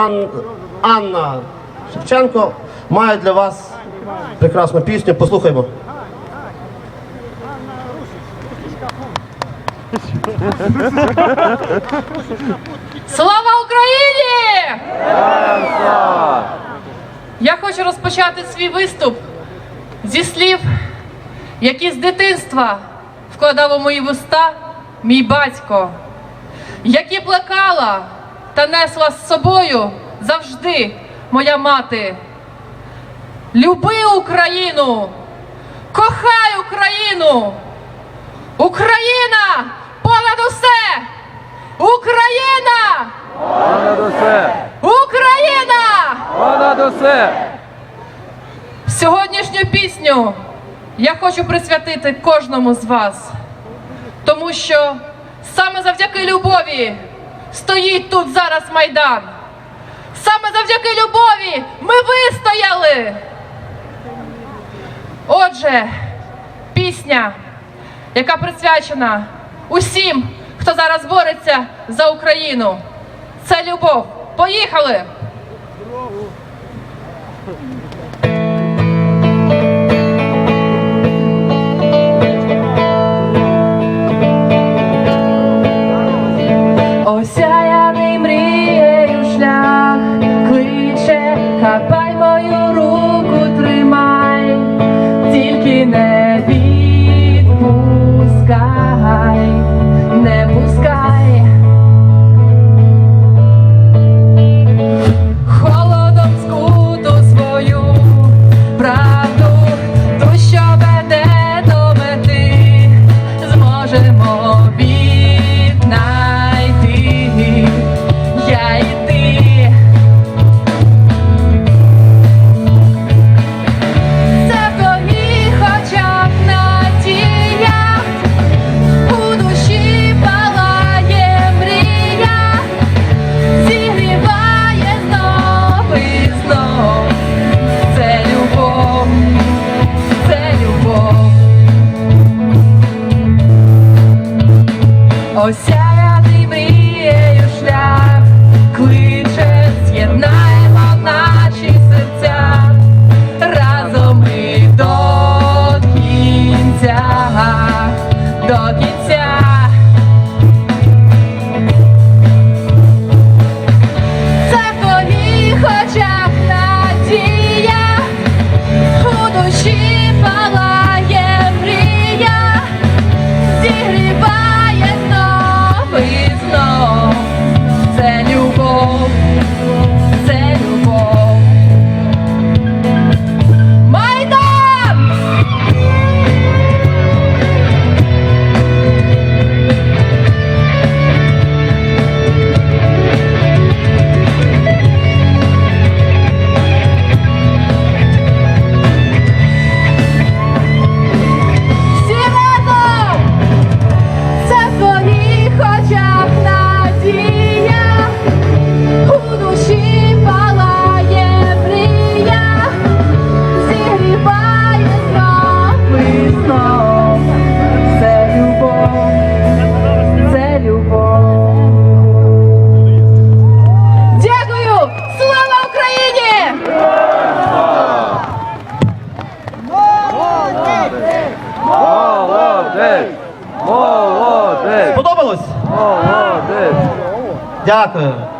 Ан- Анна Шевченко має для вас прекрасну пісню. Послухаймо. Слава Україні! Я хочу розпочати свій виступ зі слів, які з дитинства вкладав у мої вуста мій батько, які плекала та несла з собою завжди моя мати. Люби Україну! Кохай Україну! Україна понад усе! Україна! Понад усе! Україна! Понад усе! Сьогоднішню пісню я хочу присвятити кожному з вас, тому що саме завдяки любові стоїть тут зараз майдан. Саме завдяки любові ми вистояли. Отже, пісня, яка присвячена усім, хто зараз бореться за Україну. Це любов. Поїхали! Jonathan.